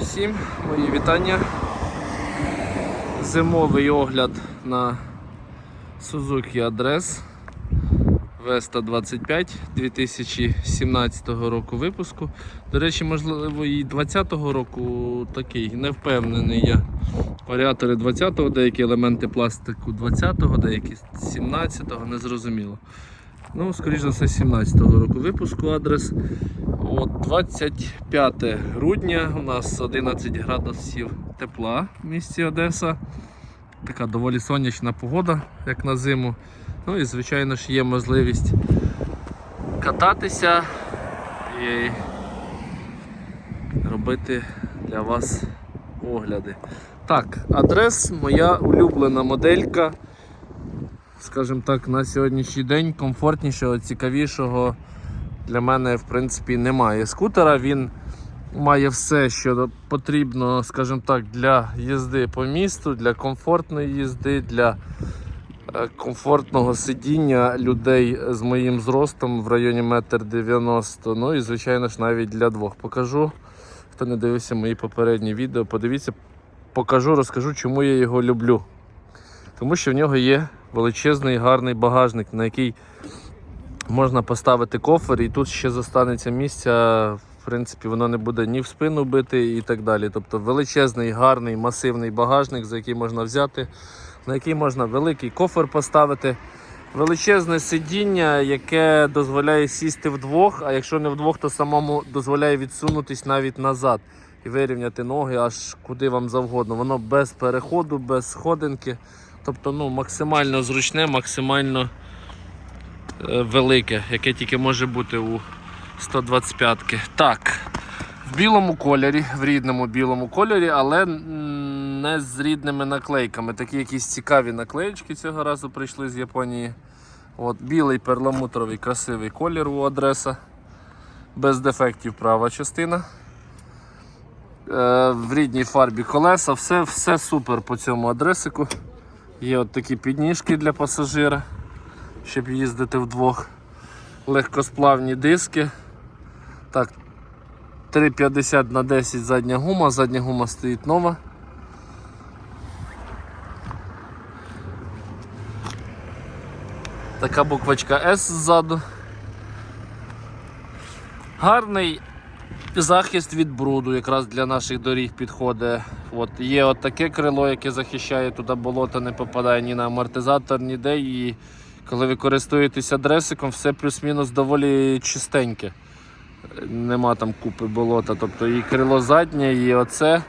Всім мої вітання. Зимовий огляд на Suzuki Адрес Vesta 25 2017 року випуску. До речі, можливо, і 20-го року такий, не впевнений я. Варіатори 20-го, деякі елементи пластику 20-го, деякі 17-го, не зрозуміло. Ну, скоріш за все, 17-го року випуску адрес. От 25 грудня у нас 11 градусів тепла в місті Одеса. Така доволі сонячна погода, як на зиму. Ну і звичайно ж є можливість кататися і робити для вас огляди. Так, адрес моя улюблена моделька. Скажімо так, на сьогоднішній день комфортнішого, цікавішого для мене в принципі немає скутера. Він має все, що потрібно, скажімо так, для їзди по місту, для комфортної їзди, для е, комфортного сидіння людей з моїм зростом в районі 1,90 м. Ну і звичайно ж навіть для двох. Покажу. Хто не дивився мої попередні відео, подивіться, покажу, розкажу, чому я його люблю. Тому що в нього є величезний гарний багажник, на який можна поставити кофер, і тут ще зостанеться місця. В принципі, воно не буде ні в спину бити і так далі. Тобто величезний, гарний, масивний багажник, за який можна взяти, на який можна великий кофер поставити. Величезне сидіння, яке дозволяє сісти вдвох, а якщо не вдвох, то самому дозволяє відсунутись навіть назад і вирівняти ноги аж куди вам завгодно. Воно без переходу, без сходинки. Тобто ну, максимально зручне, максимально е, велике, яке тільки може бути у 125-ки. Так, в білому кольорі, в рідному білому кольорі, але не з рідними наклейками. Такі якісь цікаві наклеєчки цього разу прийшли з Японії. От, білий перламутровий красивий колір у адреса. Без дефектів права частина. Е, в рідній фарбі колеса, все, все супер по цьому адресику. Є от такі підніжки для пасажира, щоб їздити вдвох. Легкосплавні диски. Так, 3,50 на 10 задня гума, задня гума стоїть нова. Така буквочка S ззаду. Гарний захист від бруду, якраз для наших доріг підходить. От, є от таке крило, яке захищає, туди болото не попадає ні на амортизатор, ніде. І коли ви користуєтесь адресиком, все плюс-мінус доволі чистеньке. Нема там купи болота. Тобто і крило заднє, і оце.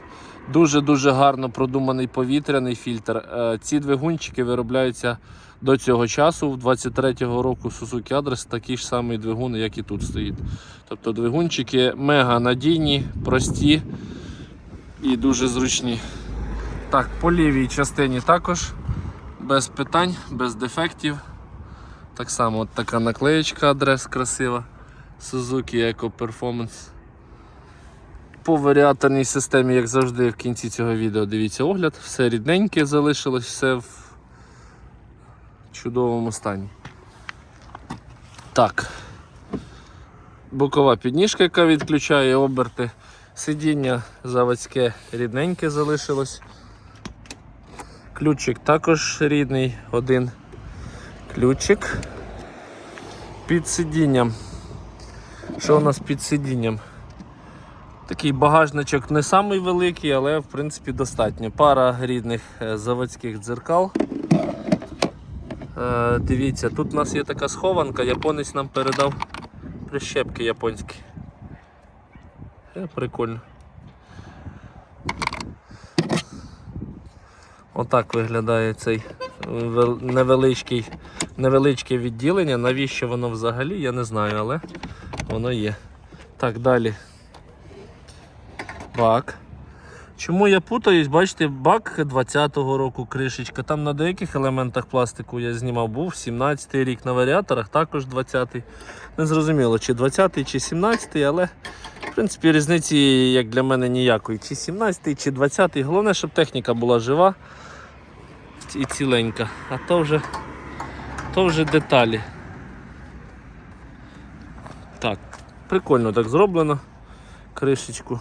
Дуже-дуже гарно продуманий повітряний фільтр. Е, Ці двигунчики виробляються до цього часу, в 23-го року Suzuki Address такий ж самий двигун, як і тут стоїть. Тобто двигунчики мега надійні, прості і дуже зручні. Так, по лівій частині також без питань, без дефектів. Так само от така наклеєчка адрес красива. Suzuki Eco Performance. По варіаторній системі, як завжди, в кінці цього відео дивіться огляд. Все рідненьке залишилось, все в чудовому стані. Так. Бокова підніжка, яка відключає оберти. Сидіння заводське рідненьке залишилось. Ключик також рідний, один ключик. Під сидінням. Що у нас під сидінням? Такий багажничок не самий великий, але в принципі достатньо. Пара рідних е, заводських дзеркал. Е, дивіться, тут у нас є така схованка, японець нам передав прищепки японські. Е, прикольно. Отак виглядає цей невеличкий, невеличке відділення. Навіщо воно взагалі, я не знаю, але воно є. Так, далі. Бак. Чому я путаюсь? Бачите, бак 20-го року кришечка. Там на деяких елементах пластику я знімав, був 17-й рік на варіаторах, також 20-й. Не зрозуміло, чи 20-й, чи 17-й, але в принципі різниці, як для мене, ніякої. Чи 17-й, чи 20-й. Головне, щоб техніка була жива і ціленька. А то вже, то вже деталі. Так, прикольно так зроблено. Кришечку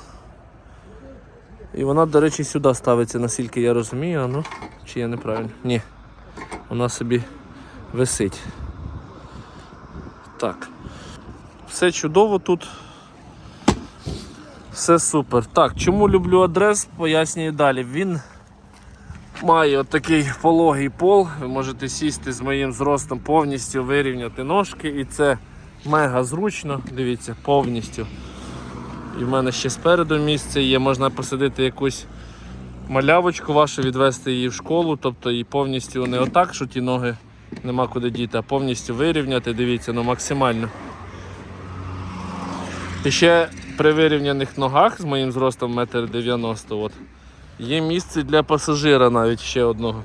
І вона, до речі, сюди ставиться, наскільки я розумію, ну, чи я неправильно? Ні. Вона собі висить. Так. Все чудово тут. Все супер. Так, чому люблю адрес, пояснюю далі. Він має отакий пологий пол. Ви можете сісти з моїм зростом повністю вирівняти ножки, і це мега зручно. Дивіться, повністю. І в мене ще спереду місце є, можна посадити якусь малявочку вашу, відвести її в школу, тобто і повністю не отак, що ті ноги нема куди діти, а повністю вирівняти, дивіться, ну максимально. І ще при вирівняних ногах з моїм зростом 1,90 м є місце для пасажира навіть ще одного.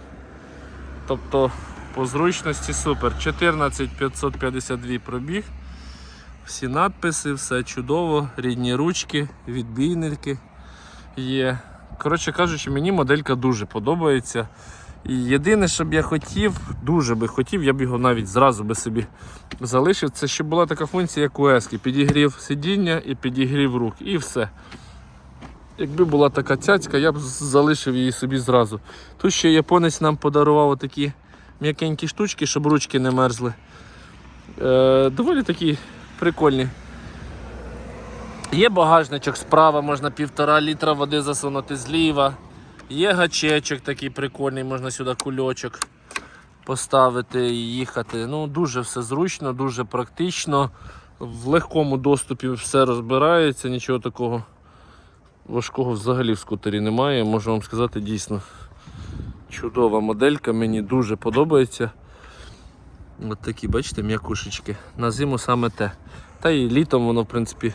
Тобто по зручності супер. 14552 пробіг. Всі надписи, все чудово, рідні ручки, відбійники є. Коротше кажучи, мені моделька дуже подобається. І єдине, що б я хотів, дуже би хотів, я б його навіть зразу би собі залишив, це щоб була така функція, як у Ески. Підігрів сидіння і підігрів рук. І все. Якби була така цяцька, я б залишив її собі зразу. Тут ще японець нам подарував такі м'якенькі штучки, щоб ручки не мерзли. Е, доволі такі прикольні. Є багажничок справа, можна півтора літра води засунути зліва. Є гачечок такий прикольний, можна сюди кульочок поставити і їхати. Ну, дуже все зручно, дуже практично. В легкому доступі все розбирається, нічого такого важкого взагалі в скутері немає. Можу вам сказати, дійсно чудова моделька, мені дуже подобається. От такі, бачите, м'якушечки. На зиму саме те. Та і літом воно, в принципі,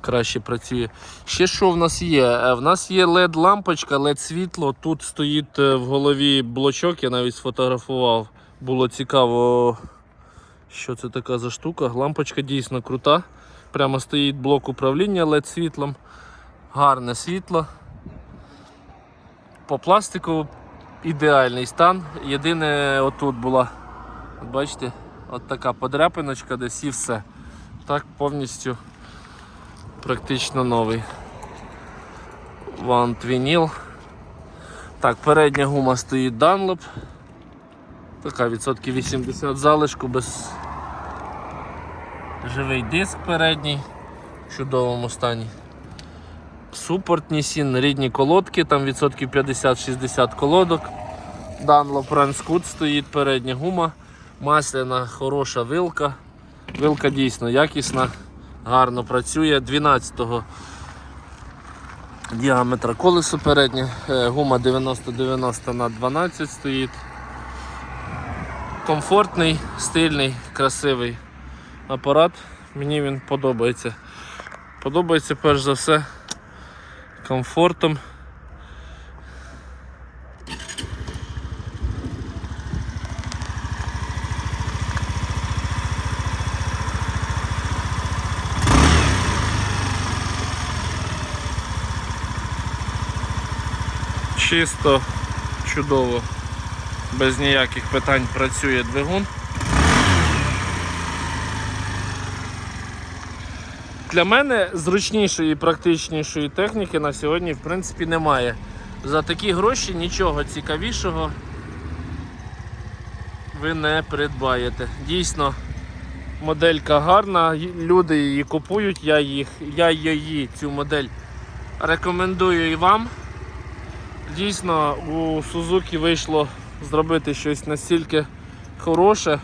краще працює. Ще що в нас є? Е, В нас є LED-лампочка, LED-світло. Тут стоїть е, в голові блочок, я навіть сфотографував. Було цікаво, що це така за штука. Лампочка дійсно крута. Прямо стоїть блок управління LED-світлом. Гарне світло. По пластику ідеальний стан. Єдине, отут була, от бачите, от така подряпиночка десь і все. Так повністю практично новий. Ван Твініл. Так, передня гума стоїть Dunlop. Така відсотків 80 залишку без живий диск передній в чудовому стані. Супортні сін, рідні колодки, там відсотків 50-60 колодок. Dunlop Ranscoot стоїть передня гума, масляна, хороша вилка. Вилка дійсно якісна, гарно працює. 12-го діаметра колесо переднє, Е, гума 90-90 на 12 стоїть. Комфортний, стильний, красивий апарат. Мені він подобається. Подобається перш за все комфортом. Чисто, чудово, без ніяких питань працює двигун. Для мене зручнішої і практичнішої техніки на сьогодні в принципі немає. За такі гроші нічого цікавішого ви не придбаєте. Дійсно, моделька гарна, люди її купують, я, їх, я її, цю модель рекомендую і вам. Дійсно, у Suzuki вийшло зробити щось настільки хороше.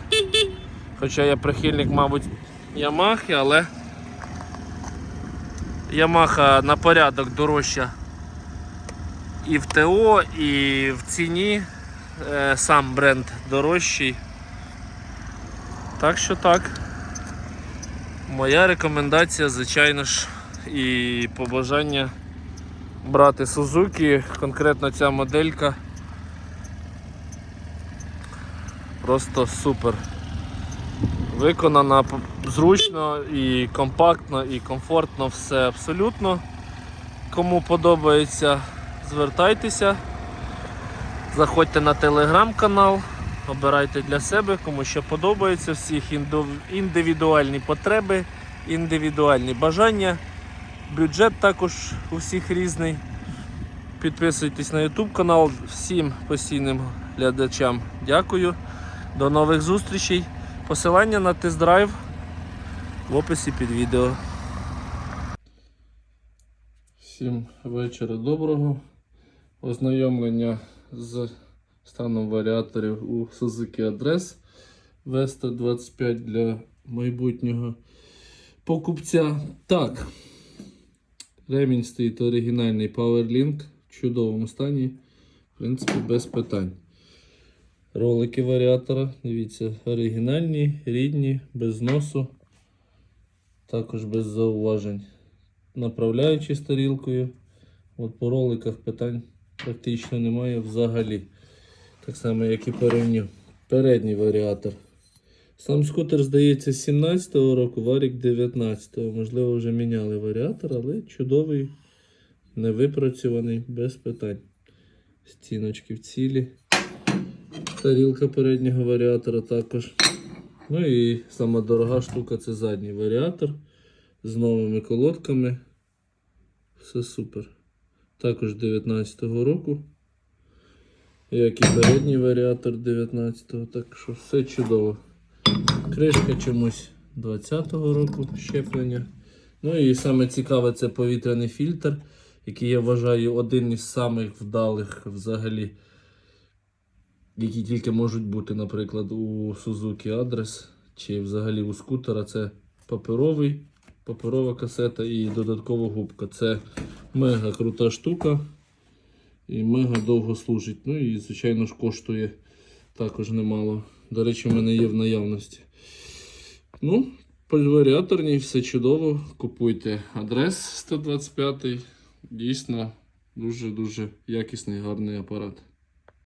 Хоча я прихильник, мабуть, Ямахи, але Ямаха на порядок дорожча і в ТО, і в ціні. Е, Сам бренд дорожчий. Так що так. Моя рекомендація, звичайно ж, і побажання брати Suzuki, конкретно ця моделька. Просто супер. Виконана зручно і компактно, і комфортно все абсолютно. Кому подобається, звертайтеся. Заходьте на телеграм-канал, обирайте для себе, кому що подобається, всіх індивідуальні потреби, індивідуальні бажання. Бюджет також у всіх різний. Підписуйтесь на YouTube канал. Всім постійним глядачам дякую. До нових зустрічей. Посилання на тест-драйв в описі під відео. Всім вечора доброго. Ознайомлення з станом варіаторів у Suzuki Address Vesta 25 для майбутнього покупця. Так, ремінь стоїть оригінальний PowerLink в чудовому стані. В принципі, без питань. Ролики варіатора, дивіться, оригінальні, рідні, без носу, також без зауважень. Направляючи сторілкою. От по роликах питань практично немає взагалі. Так само, як і передню. Передній варіатор. Сам скутер, здається, з 17-го року, варік 19-го. Можливо, вже міняли варіатор, але чудовий, невипрацьований, без питань. Стіночки в цілі. Тарілка переднього варіатора також. Ну і сама дорога штука це задній варіатор з новими колодками. Все супер. Також 19-го року. Як і передній варіатор 19-го, так що все чудово. Кришка чомусь 20-го року щеплення. Ну і саме цікаве це повітряний фільтр, який я вважаю один із самих вдалих взагалі, які тільки можуть бути, наприклад, у Suzuki Address чи взагалі у скутера. Це паперовий, паперова касета і додаткова губка. Це мега крута штука і мега довго служить. Ну і, звичайно ж, коштує також немало. До речі, в мене є в наявності. Ну, варіаторній все чудово. Купуйте адрес 125. Дійсно, дуже-дуже якісний гарний апарат.